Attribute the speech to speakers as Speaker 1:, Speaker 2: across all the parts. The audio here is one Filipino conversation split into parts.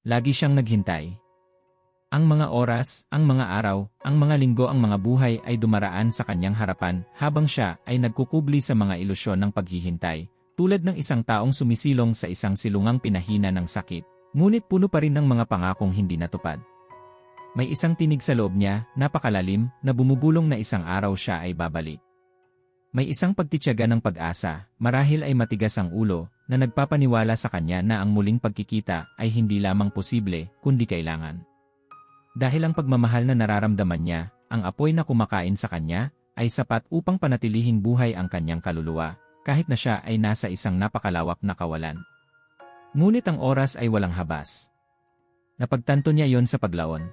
Speaker 1: Lagi siyang naghintay. Ang mga oras, ang mga araw, ang mga linggo ang mga buhay ay dumaraan sa kanyang harapan habang siya ay nagkukubli sa mga ilusyon ng paghihintay, tulad ng isang taong sumisilong sa isang silungang pinahina ng sakit. Ngunit puno pa rin ng mga pangakong hindi natupad. May isang tinig sa loob niya, napakalalim, na bumubulong na isang araw siya ay babalik. May isang pagtityaga ng pag-asa, marahil ay matigas ang ulo, na nagpapaniwala sa kanya na ang muling pagkikita ay hindi lamang posible, kundi kailangan. Dahil ang pagmamahal na nararamdaman niya, ang apoy na kumakain sa kanya, ay sapat upang panatilihing buhay ang kanyang kaluluwa, kahit na siya ay nasa isang napakalawak na kawalan. Ngunit ang oras ay walang habas. Napagtanto niya yon sa paglaon.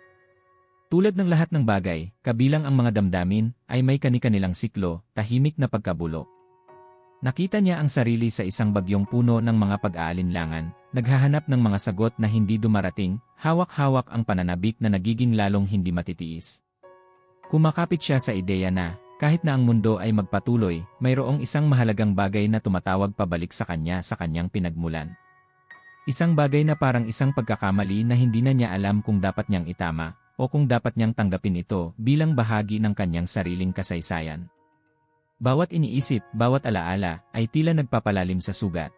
Speaker 1: Tulad ng lahat ng bagay, kabilang ang mga damdamin, ay may kani-kanilang siklo, tahimik na pagkabulok. Nakita niya ang sarili sa isang bagyong puno ng mga pag-aalinlangan, naghahanap ng mga sagot na hindi dumarating, hawak-hawak ang pananabik na nagiging lalong hindi matitiis. Kumakapit siya sa ideya na, kahit na ang mundo ay magpatuloy, mayroong isang mahalagang bagay na tumatawag pabalik sa kanya sa kanyang pinagmulan. Isang bagay na parang isang pagkakamali na hindi na niya alam kung dapat niyang itama, o kung dapat niyang tanggapin ito bilang bahagi ng kanyang sariling kasaysayan. Bawat iniisip, bawat alaala, ay tila nagpapalalim sa sugat.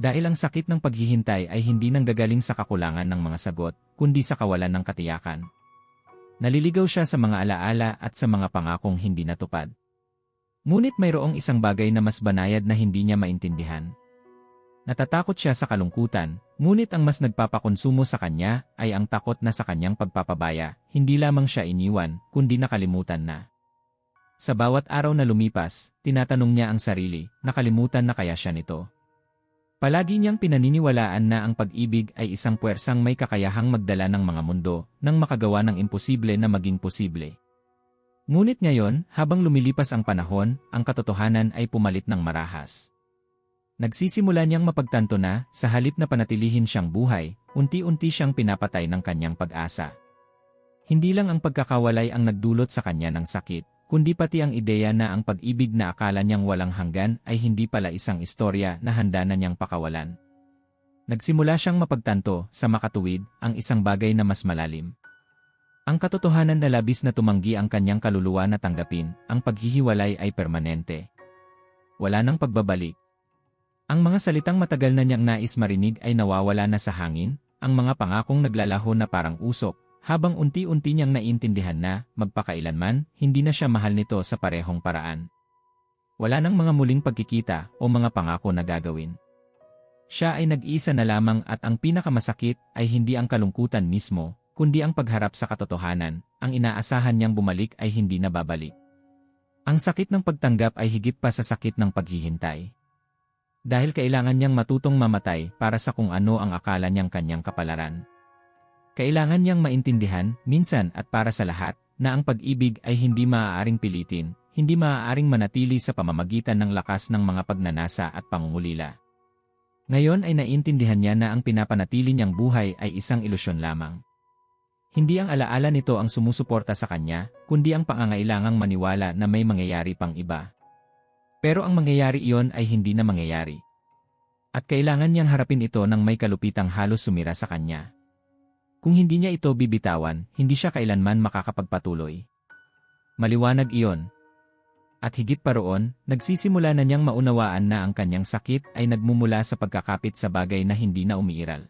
Speaker 1: Dahil ang sakit ng paghihintay ay hindi nanggagaling sa kakulangan ng mga sagot, kundi sa kawalan ng katiyakan. Naliligaw siya sa mga alaala at sa mga pangakong hindi natupad. Ngunit mayroong isang bagay na mas banayad na hindi niya maintindihan. Natatakot siya sa kalungkutan, ngunit ang mas nagpapakonsumo sa kanya ay ang takot na sa kanyang pagpapabaya, hindi lamang siya iniwan, kundi nakalimutan na. Sa bawat araw na lumipas, tinatanong niya ang sarili, nakalimutan na kaya siya nito. Palagi niyang pinaniniwalaan na ang pag-ibig ay isang puwersang may kakayahang magdala ng mga mundo, nang makagawa ng imposible na maging posible. Ngunit ngayon, habang lumilipas ang panahon, ang katotohanan ay pumalit ng marahas. Nagsisimula niyang mapagtanto na, sa halip na panatilihin siyang buhay, unti-unti siyang pinapatay ng kanyang pag-asa. Hindi lang ang pagkakawalay ang nagdulot sa kanya ng sakit, kundi pati ang ideya na ang pag-ibig na akala niyang walang hanggan ay hindi pala isang istorya na handa na niyang pakawalan. Nagsimula siyang mapagtanto, sa makatuwid, ang isang bagay na mas malalim. Ang katotohanan na labis na tumanggi ang kanyang kaluluwa na tanggapin, ang paghihiwalay ay permanente. Wala nang pagbabalik. Ang mga salitang matagal na niyang nais marinig ay nawawala na sa hangin, ang mga pangakong naglalaho na parang usok, habang unti-unti niyang naiintindihan na, magpakailanman, hindi na siya mahal nito sa parehong paraan. Wala nang mga muling pagkikita o mga pangako na gagawin. Siya ay nag-isa na lamang at ang pinakamasakit ay hindi ang kalungkutan mismo, kundi ang pagharap sa katotohanan, ang inaasahan niyang bumalik ay hindi na babalik. Ang sakit ng pagtanggap ay higit pa sa sakit ng paghihintay. Dahil kailangan niyang matutong mamatay para sa kung ano ang akala niyang kanyang kapalaran. Kailangan niyang maintindihan, minsan at para sa lahat, na ang pag-ibig ay hindi maaaring pilitin, hindi maaaring manatili sa pamamagitan ng lakas ng mga pagnanasa at pangungulila. Ngayon ay naintindihan niya na ang pinapanatili niyang buhay ay isang ilusyon lamang. Hindi ang alaala nito ang sumusuporta sa kanya, kundi ang pangangailangang maniwala na may mangyayari pang iba. Pero ang mangyayari iyon ay hindi na mangyayari. At kailangan niyang harapin ito ng may kalupitang halos sumira sa kanya. Kung hindi niya ito bibitawan, hindi siya kailanman makakapagpatuloy. Maliwanag iyon. At higit pa roon, nagsisimula na niyang maunawaan na ang kanyang sakit ay nagmumula sa pagkakapit sa bagay na hindi na umiiral.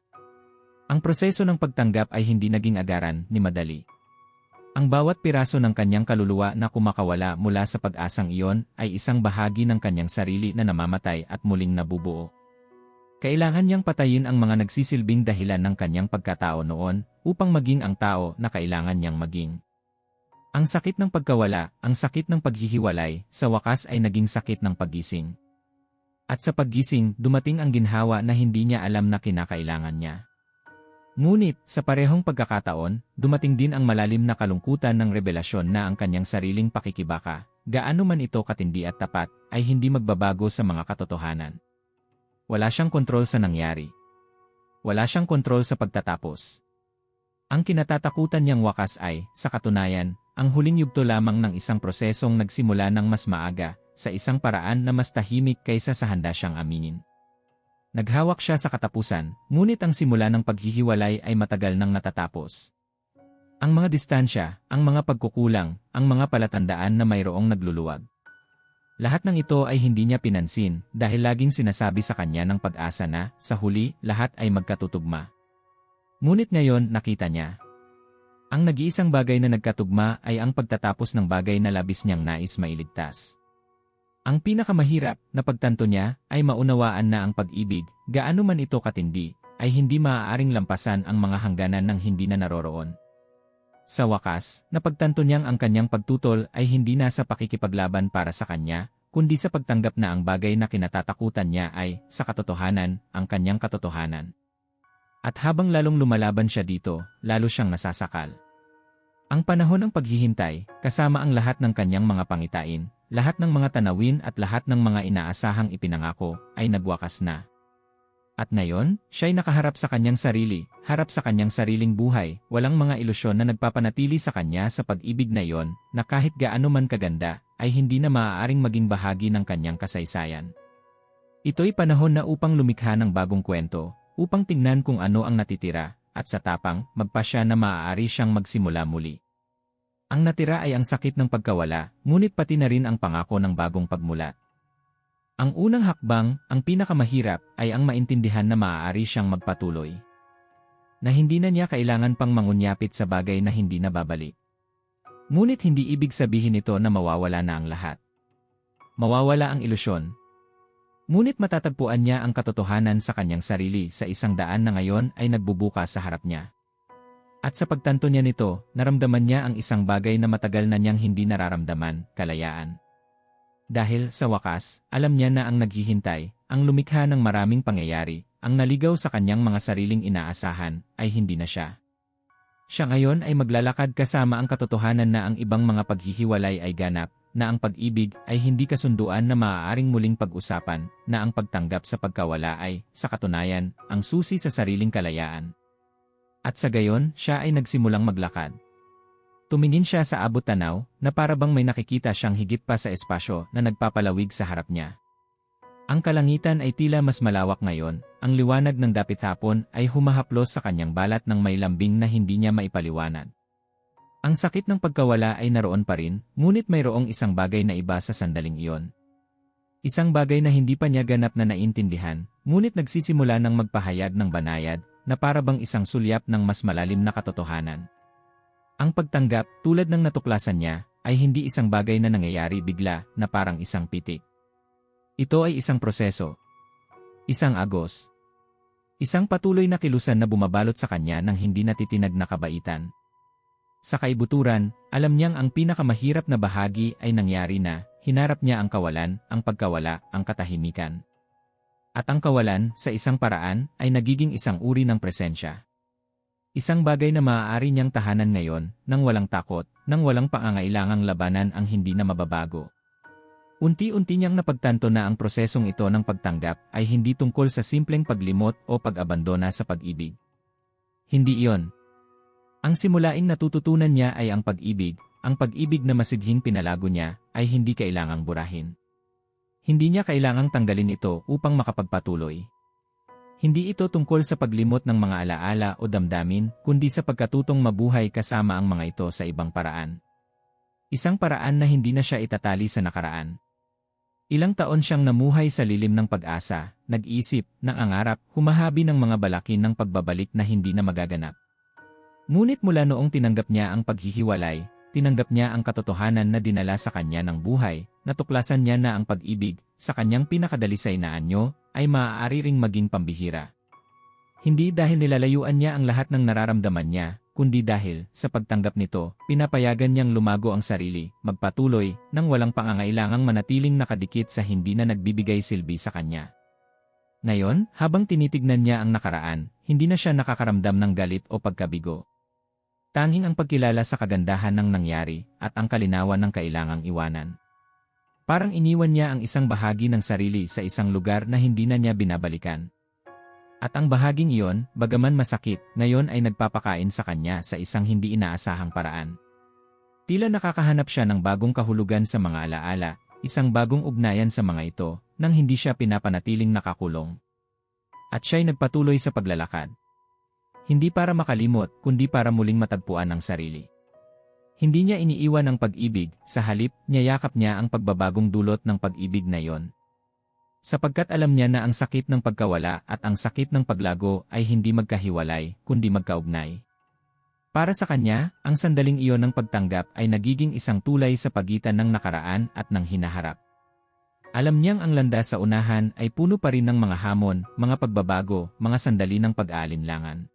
Speaker 1: Ang proseso ng pagtanggap ay hindi naging agaran ni madali. Ang bawat piraso ng kanyang kaluluwa na kumakawala mula sa pag-asang iyon ay isang bahagi ng kanyang sarili na namamatay at muling nabubuo. Kailangan niyang patayin ang mga nagsisilbing dahilan ng kanyang pagkatao noon upang maging ang tao na kailangan niyang maging. Ang sakit ng pagkawala, ang sakit ng paghihiwalay, sa wakas ay naging sakit ng paggising. At sa paggising, dumating ang ginhawa na hindi niya alam na kinakailangan niya. Ngunit, sa parehong pagkakataon, dumating din ang malalim na kalungkutan ng revelasyon na ang kanyang sariling pakikibaka, gaano man ito katindi at tapat, ay hindi magbabago sa mga katotohanan. Wala siyang kontrol sa nangyari. Wala siyang kontrol sa pagtatapos. Ang kinatatakutan niyang wakas ay, sa katunayan, ang huling yugto lamang ng isang prosesong nagsimula ng mas maaga, sa isang paraan na mas tahimik kaysa sa handa siyang aminin. Naghawak siya sa katapusan, ngunit ang simula ng paghihiwalay ay matagal nang natatapos. Ang mga distansya, ang mga pagkukulang, ang mga palatandaan na mayroong nagluluwag. Lahat ng ito ay hindi niya pinansin dahil laging sinasabi sa kanya ng pag-asa na, sa huli, lahat ay magkatutugma. Ngunit ngayon nakita niya. Ang nag-iisang bagay na nagkatugma ay ang pagtatapos ng bagay na labis niyang nais mailigtas. Ang pinakamahirap na pagtanto niya ay maunawaan na ang pag-ibig, gaano man ito katindi, ay hindi maaaring lampasan ang mga hangganan ng hindi na naroroon. Sa wakas, napagtanto niyang ang kanyang pagtutol ay hindi na sa pakikipaglaban para sa kanya, kundi sa pagtanggap na ang bagay na kinatatakutan niya ay, sa katotohanan, ang kanyang katotohanan. At habang lalong lumalaban siya dito, lalo siyang nasasakal. Ang panahon ng paghihintay, kasama ang lahat ng kanyang mga pangitain, lahat ng mga tanawin at lahat ng mga inaasahang ipinangako, ay nagwakas na. At ngayon, siya'y nakaharap sa kanyang sarili, harap sa kanyang sariling buhay, walang mga ilusyon na nagpapanatili sa kanya sa pag-ibig na iyon, na kahit gaano man kaganda, ay hindi na maaaring maging bahagi ng kanyang kasaysayan. Ito'y panahon na upang lumikha ng bagong kwento, upang tingnan kung ano ang natitira, at sa tapang, magpa siya na maaari siyang magsimula muli. Ang natira ay ang sakit ng pagkawala, ngunit pati na rin ang pangako ng bagong pagmulat. Ang unang hakbang, ang pinakamahirap, ay ang maintindihan na maaari siyang magpatuloy. Na hindi na niya kailangan pang mangunyapit sa bagay na hindi nababalik. Ngunit hindi ibig sabihin ito na mawawala na ang lahat. Mawawala ang ilusyon. Ngunit matatagpuan niya ang katotohanan sa kanyang sarili sa isang daan na ngayon ay nagbubuka sa harap niya. At sa pagtanto niya nito, naramdaman niya ang isang bagay na matagal na niyang hindi nararamdaman, kalayaan. Dahil sa wakas, alam niya na ang naghihintay, ang lumikha ng maraming pangyayari, ang naligaw sa kanyang mga sariling inaasahan, ay hindi na siya. Siya ngayon ay maglalakad kasama ang katotohanan na ang ibang mga paghihiwalay ay ganap, na ang pag-ibig ay hindi kasunduan na maaaring muling pag-usapan, na ang pagtanggap sa pagkawala ay, sa katunayan, ang susi sa sariling kalayaan. At sa gayon, siya ay nagsimulang maglakad. Tumingin siya sa abot tanaw na para bang may nakikita siyang higit pa sa espasyo na nagpapalawig sa harap niya. Ang kalangitan ay tila mas malawak ngayon, ang liwanag ng dapit hapon ay humahaplos sa kanyang balat ng may lambing na hindi niya maipaliwanag. Ang sakit ng pagkawala ay naroon pa rin, ngunit mayroong isang bagay na iba sa sandaling iyon. Isang bagay na hindi pa niya ganap na naintindihan, ngunit nagsisimula ng magpahayag ng banayad, na para bang isang sulyap ng mas malalim na katotohanan. Ang pagtanggap, tulad ng natuklasan niya, ay hindi isang bagay na nangyayari bigla na parang isang pitik. Ito ay isang proseso. Isang agos. Isang patuloy na kilusan na bumabalot sa kanya ng hindi natitinag na kabaitan. Sa kaibuturan, alam niyang ang pinakamahirap na bahagi ay nangyari na, hinarap niya ang kawalan, ang pagkawala, ang katahimikan. At ang kawalan, sa isang paraan, ay nagiging isang uri ng presensya. Isang bagay na maaari niyang tahanan ngayon, nang walang takot, nang walang pangangailangang labanan ang hindi na mababago. Unti-unti niyang napagtanto na ang prosesong ito ng pagtanggap ay hindi tungkol sa simpleng paglimot o pag-abandona sa pag-ibig. Hindi iyon. Ang simulaing natututunan niya ay ang pag-ibig, ang pag-ibig na masidhing pinalago niya ay hindi kailangang burahin. Hindi niya kailangang tanggalin ito upang makapagpatuloy. Hindi ito tungkol sa paglimot ng mga alaala o damdamin, kundi sa pagkatutong mabuhay kasama ang mga ito sa ibang paraan. Isang paraan na hindi na siya itatali sa nakaraan. Ilang taon siyang namuhay sa lilim ng pag-asa, nag-isip, ng angarap, humahabi ng mga balakin ng pagbabalik na hindi na magaganap. Ngunit mula noong tinanggap niya ang paghihiwalay, tinanggap niya ang katotohanan na dinala sa kanya ng buhay, natuklasan niya na ang pag-ibig, sa kanyang pinakadalisay na anyo, ay maaari ring maging pambihira. Hindi dahil nilalayuan niya ang lahat ng nararamdaman niya, kundi dahil, sa pagtanggap nito, pinapayagan niyang lumago ang sarili, magpatuloy, nang walang pangangailangang manatiling nakadikit sa hindi na nagbibigay silbi sa kanya. Ngayon, habang tinitignan niya ang nakaraan, hindi na siya nakakaramdam ng galit o pagkabigo. Tanging ang pagkilala sa kagandahan ng nangyari at ang kalinawan ng kailangang iwanan. Parang iniwan niya ang isang bahagi ng sarili sa isang lugar na hindi na niya binabalikan. At ang bahaging iyon, bagaman masakit, ngayon ay nagpapakain sa kanya sa isang hindi inaasahang paraan. Tila nakakahanap siya ng bagong kahulugan sa mga alaala, isang bagong ugnayan sa mga ito, nang hindi siya pinapanatiling nakakulong. At siya'y nagpatuloy sa paglalakad. Hindi para makalimot, kundi para muling matagpuan ang sarili. Hindi niya iniiwan ang pag-ibig, sa halip, niyayakap niya ang pagbabagong dulot ng pag-ibig na iyon. Sapagkat alam niya na ang sakit ng pagkawala at ang sakit ng paglago ay hindi magkahiwalay, kundi magkaugnay. Para sa kanya, ang sandaling iyon ng pagtanggap ay nagiging isang tulay sa pagitan ng nakaraan at ng hinaharap. Alam niyang ang landas sa unahan ay puno pa rin ng mga hamon, mga pagbabago, mga sandali ng pag-aalinlangan.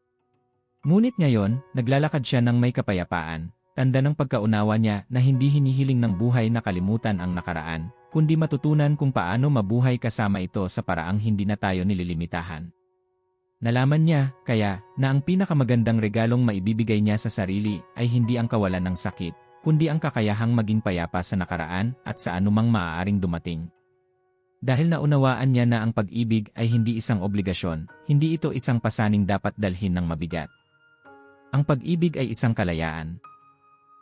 Speaker 1: Ngunit ngayon, naglalakad siya ng may kapayapaan, tanda ng pagkaunawa niya na hindi hinihiling ng buhay na kalimutan ang nakaraan, kundi matutunan kung paano mabuhay kasama ito sa paraang hindi na tayo nililimitahan. Nalaman niya, kaya, na ang pinakamagandang regalong maibibigay niya sa sarili ay hindi ang kawalan ng sakit, kundi ang kakayahang maging payapa sa nakaraan at sa anumang maaaring dumating. Dahil naunawaan niya na ang pag-ibig ay hindi isang obligasyon, hindi ito isang pasaning dapat dalhin ng mabigat. Ang pag-ibig ay isang kalayaan.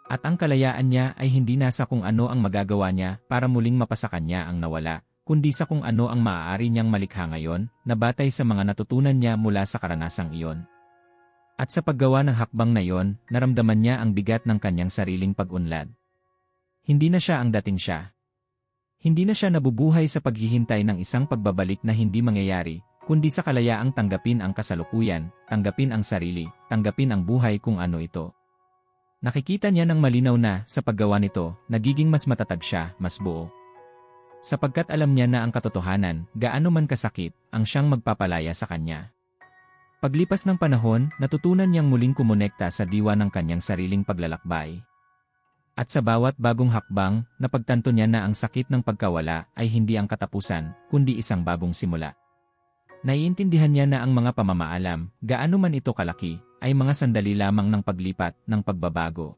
Speaker 1: At ang kalayaan niya ay hindi nasa kung ano ang magagawa niya para muling mapasakan niya ang nawala, kundi sa kung ano ang maaari niyang malikha ngayon, na batay sa mga natutunan niya mula sa karanasang iyon. At sa paggawa ng hakbang na iyon, naramdaman niya ang bigat ng kanyang sariling pag-unlad. Hindi na siya ang dating siya, hindi na siya nabubuhay sa paghihintay ng isang pagbabalik na hindi mangyayari, kundi sa kalayaang tanggapin ang kasalukuyan, tanggapin ang sarili, tanggapin ang buhay kung ano ito. Nakikita niya ng malinaw na, sa paggawa nito, nagiging mas matatag siya, mas buo. Sapagkat alam niya na ang katotohanan, gaano man kasakit, ang siyang magpapalaya sa kanya. Paglipas ng panahon, natutunan niyang muling kumonekta sa diwa ng kanyang sariling paglalakbay. At sa bawat bagong hakbang, napagtanto niya na ang sakit ng pagkawala ay hindi ang katapusan, kundi isang bagong simula. Naiintindihan niya na ang mga pamamaalam, gaano man ito kalaki, ay mga sandali lamang ng paglipat, ng pagbabago.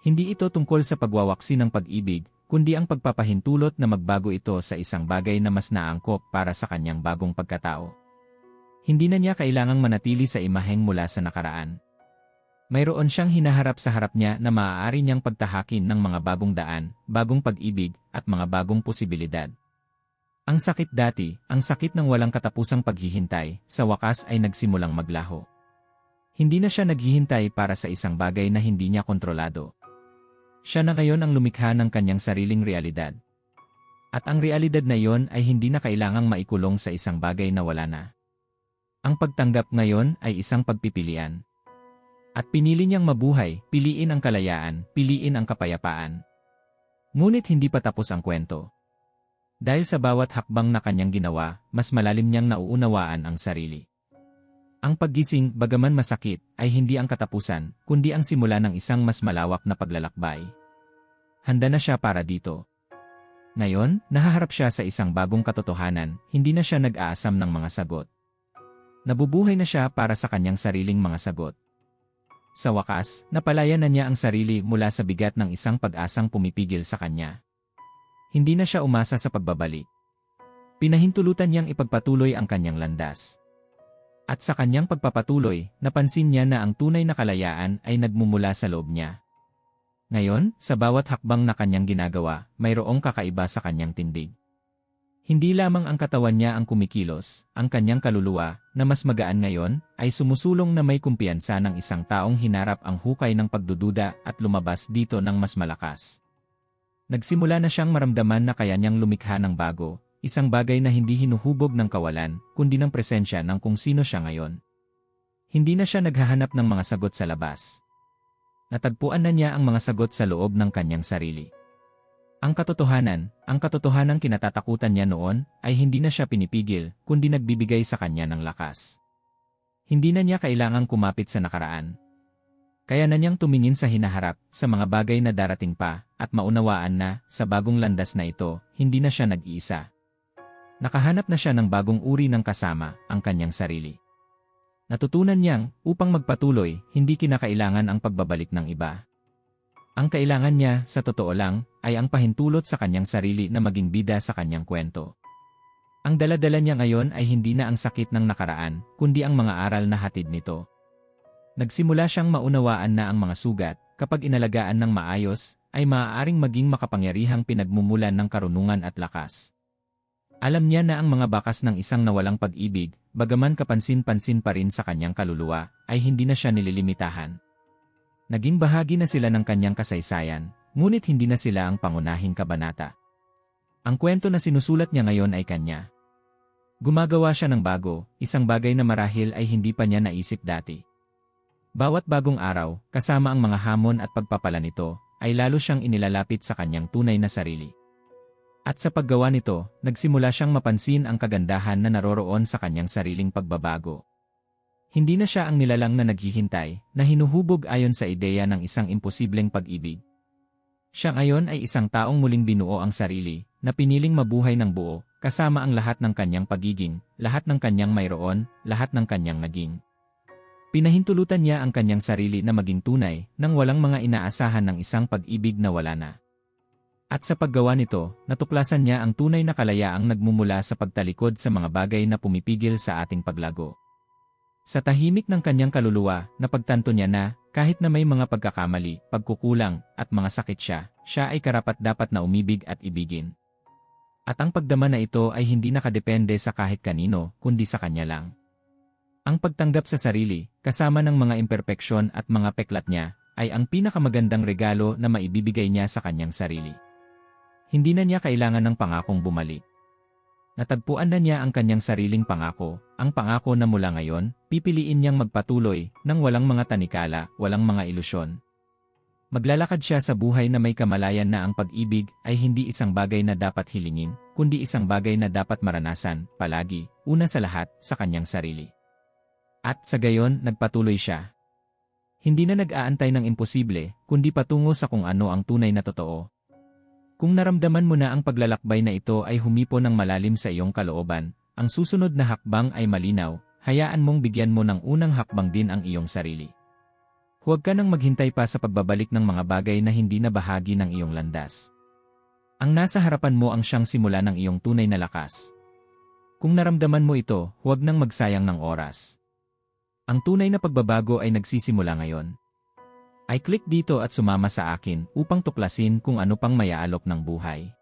Speaker 1: Hindi ito tungkol sa pagwawaksi ng pag-ibig, kundi ang pagpapahintulot na magbago ito sa isang bagay na mas naangkop para sa kanyang bagong pagkatao. Hindi na niya kailangang manatili sa imaheng mula sa nakaraan. Mayroon siyang hinaharap sa harap niya na maaari niyang pagtahakin ng mga bagong daan, bagong pag-ibig, at mga bagong posibilidad. Ang sakit dati, ang sakit ng walang katapusang paghihintay, sa wakas ay nagsimulang maglaho. Hindi na siya naghihintay para sa isang bagay na hindi niya kontrolado. Siya na ngayon ang lumikha ng kanyang sariling realidad. At ang realidad na iyon ay hindi na kailangang maikulong sa isang bagay na wala na. Ang pagtanggap ngayon ay isang pagpipilian. At pinili niyang mabuhay, piliin ang kalayaan, piliin ang kapayapaan. Ngunit hindi pa tapos ang kwento. Dahil sa bawat hakbang na kanyang ginawa, mas malalim niyang nauunawaan ang sarili. Ang paggising, bagaman masakit, ay hindi ang katapusan, kundi ang simula ng isang mas malawak na paglalakbay. Handa na siya para dito. Ngayon, nahaharap siya sa isang bagong katotohanan, hindi na siya nag-aasam ng mga sagot. Nabubuhay na siya para sa kanyang sariling mga sagot. Sa wakas, napalaya na niya ang sarili mula sa bigat ng isang pag-asang pumipigil sa kanya. Hindi na siya umasa sa pagbabalik. Pinahintulutan niyang ipagpatuloy ang kanyang landas. At sa kanyang pagpapatuloy, napansin niya na ang tunay na kalayaan ay nagmumula sa loob niya. Ngayon, sa bawat hakbang na kanyang ginagawa, mayroong kakaiba sa kanyang tindig. Hindi lamang ang katawan niya ang kumikilos, ang kanyang kaluluwa, na mas magaan ngayon, ay sumusulong na may kumpiyansa ng isang taong hinarap ang hukay ng pagdududa at lumabas dito ng mas malakas. Nagsimula na siyang maramdaman na kaya niyang lumikha ng bago, isang bagay na hindi hinuhubog ng kawalan, kundi ng presensya ng kung sino siya ngayon. Hindi na siya naghahanap ng mga sagot sa labas. Natagpuan na niya ang mga sagot sa loob ng kanyang sarili. Ang katotohanan, ang katotohanan kinatatakutan niya noon, ay hindi na siya pinipigil, kundi nagbibigay sa kanya ng lakas. Hindi na niya kailangang kumapit sa nakaraan. Kaya na niyang tumingin sa hinaharap, sa mga bagay na darating pa, at maunawaan na, sa bagong landas na ito, hindi na siya nag-iisa. Nakahanap na siya ng bagong uri ng kasama, ang kanyang sarili. Natutunan niyang, upang magpatuloy, hindi kinakailangan ang pagbabalik ng iba. Ang kailangan niya, sa totoo lang, ay ang pahintulot sa kanyang sarili na maging bida sa kanyang kwento. Ang daladala niya ngayon ay hindi na ang sakit ng nakaraan, kundi ang mga aral na hatid nito. Nagsimula siyang maunawaan na ang mga sugat, kapag inalagaan ng maayos, ay maaaring maging makapangyarihang pinagmumulan ng karunungan at lakas. Alam niya na ang mga bakas ng isang nawalang pag-ibig bagaman kapansin-pansin pa rin sa kanyang kaluluwa, ay hindi na siya nililimitahan. Naging bahagi na sila ng kanyang kasaysayan, ngunit hindi na sila ang pangunahing kabanata. Ang kwento na sinusulat niya ngayon ay kanya. Gumagawa siya ng bago, isang bagay na marahil ay hindi pa niya naisip dati. Bawat bagong araw, kasama ang mga hamon at pagpapala nito, ay lalo siyang inilalapit sa kanyang tunay na sarili. At sa paggawa nito, nagsimula siyang mapansin ang kagandahan na naroroon sa kanyang sariling pagbabago. Hindi na siya ang nilalang na naghihintay, na hinuhubog ayon sa ideya ng isang imposibleng pag-ibig. Siya ngayon ay isang taong muling binuo ang sarili, na piniling mabuhay ng buo, kasama ang lahat ng kanyang pagiging, lahat ng kanyang mayroon, lahat ng kanyang naging. Pinahintulutan niya ang kanyang sarili na maging tunay, nang walang mga inaasahan ng isang pag-ibig na wala na. At sa paggawa nito, natuklasan niya ang tunay na kalayaang nagmumula sa pagtalikod sa mga bagay na pumipigil sa ating paglago. Sa tahimik ng kanyang kaluluwa, napagtanto niya na, kahit na may mga pagkakamali, pagkukulang, at mga sakit siya, siya ay karapat-dapat na umibig at ibigin. At ang pagdama na ito ay hindi nakadepende sa kahit kanino, kundi sa kanya lang. Ang pagtanggap sa sarili, kasama ng mga imperpeksyon at mga peklat niya, ay ang pinakamagandang regalo na maibibigay niya sa kanyang sarili. Hindi na niya kailangan ng pangakong bumalik. Natagpuan na niya ang kanyang sariling pangako, ang pangako na mula ngayon, pipiliin niyang magpatuloy, nang walang mga tanikala, walang mga ilusyon. Maglalakad siya sa buhay na may kamalayan na ang pag-ibig ay hindi isang bagay na dapat hilingin, kundi isang bagay na dapat maranasan, palagi, una sa lahat, sa kanyang sarili. At sa gayon, nagpatuloy siya. Hindi na nag-aantay ng imposible, kundi patungo sa kung ano ang tunay na totoo, kung naramdaman mo na ang paglalakbay na ito ay humipo ng malalim sa iyong kalooban, ang susunod na hakbang ay malinaw, hayaan mong bigyan mo ng unang hakbang din ang iyong sarili. Huwag ka nang maghintay pa sa pagbabalik ng mga bagay na hindi na bahagi ng iyong landas. Ang nasa harapan mo ang siyang simula ng iyong tunay na lakas. Kung naramdaman mo ito, huwag nang magsayang ng oras. Ang tunay na pagbabago ay nagsisimula ngayon ay click dito at sumama sa akin upang tuklasin kung ano pang mayaalok ng buhay.